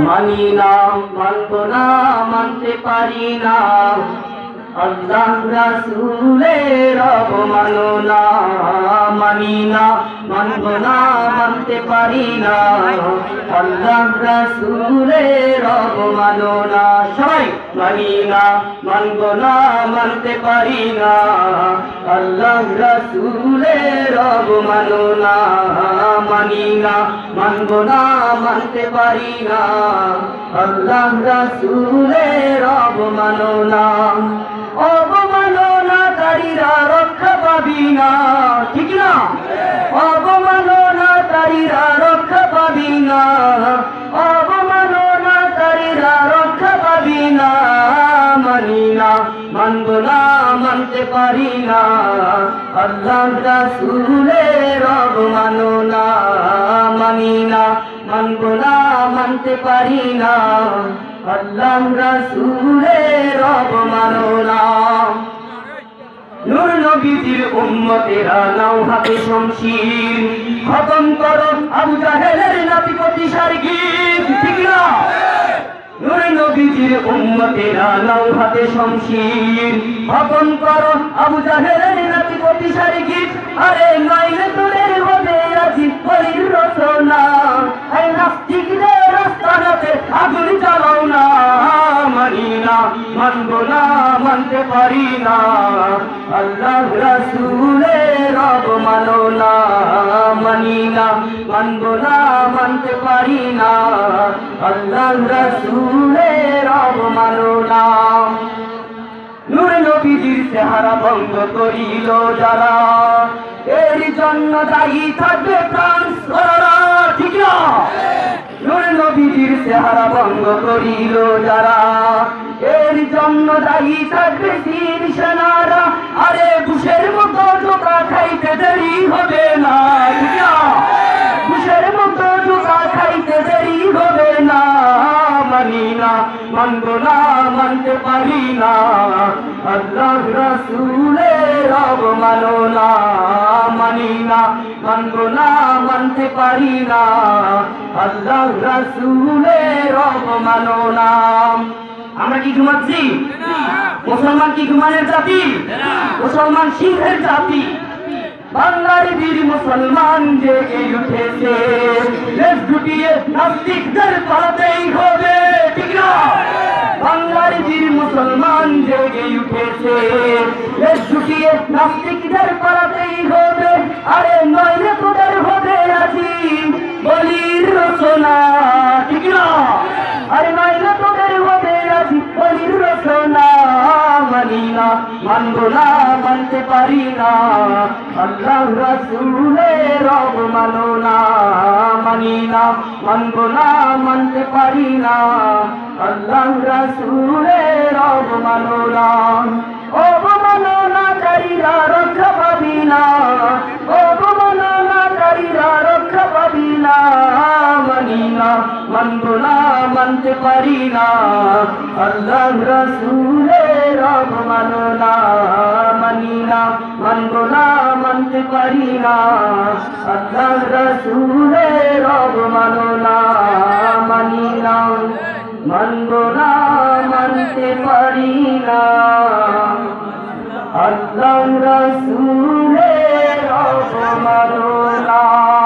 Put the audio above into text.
মানি না মানব না মানতে পারি না আল্লাহ রাসূলের অবমাননা মানি না মানব না মানতে পারি না। আল্লাহ রাসূলের অবমাননা। সবাই মানি না, মানব না, মানতে পারি না। আল্লাহ রাসূলের অবমাননা। মানি না, মানব না, মানতে পারি না। আল্লাহ রাসূলের অবমাননা অবমাননাকারীরা রক্ষা পাবি না, মানি না, মানব না, মানতে পারি না। আল্লাহ রাসূলের অবমাননা, মানি না, মানব না, মানতে পারি না। আল্লাহ রাসূলের অবমাননা। নূর নবীজির উম্মতেরা নাও হাতে শমশির। খতম করো আবু জাহেলের নাতি প্রতিসার গীত ঠিক না? নূর নবীজির উম্মতেরা নাও হাতে শমশির। খতম করো আবু জাহেলের নাতি প্রতিসার গীত আরে নইলে তোদের পারি না। আল্লাহ রাসূলের অবমাননা মানি না মানব না মানতে পারি না। আল্লাহ রাসূলের অবমাননা নূর নবীজির চেহারা ভঙ্গ করিল যারা। এর জন্য দায়ী থাকবে প্রাণ ঠিক না? নূর নবীজির চেহারা ভঙ্গ করিল যারা। এর জন্য দায়ী থাকবে তিন সেনারা। আরে বুশের মতো জোকা খাইতে দেরি হবে না বুশের মতো জোকা খাইতে দেরি হবে না, মানি না, মানব না, মানতে পারি না। আল্লাহ রাসূলের অবমাননা, মানি না, মানব না, মানতে পারি না। আল্লাহ রাসূলের অবমাননা। আমরা কি ঘুমাচ্ছি? মুসলমান কি ঘুমানের জাতি? মুসলমান সিংহের জাতি। বাংলার বীর মুসলমান জেগে উঠেছে, দেশ গুটিয়ে নাস্তিকদের পালাতেই হবে, ঠিক না? বাংলার বীর মুসলমান জেগে উঠেছে, দেশ গুটিয়ে নাস্তিকদের পালাতেই হবে, আরে নইলে তোদের হবে আজি বলির রচনা। না মানব না, মানতে পারি না। আল্লাহ রাসূলের অবমাননা মানি না মানব না, মানতে পারি না। আল্লাহ রসুলের রব মানো অবমাননাকারীরা মানি না মানব না। মানতে পারি না আল্লাহ রাসূলের অবমাননা মানি না। মানব না মানতে পারি না। আল্লাহ রাসূলের অবমাননা মানি না। মানব না মানতে না। আল্লাহ রাসূলের অবমাননা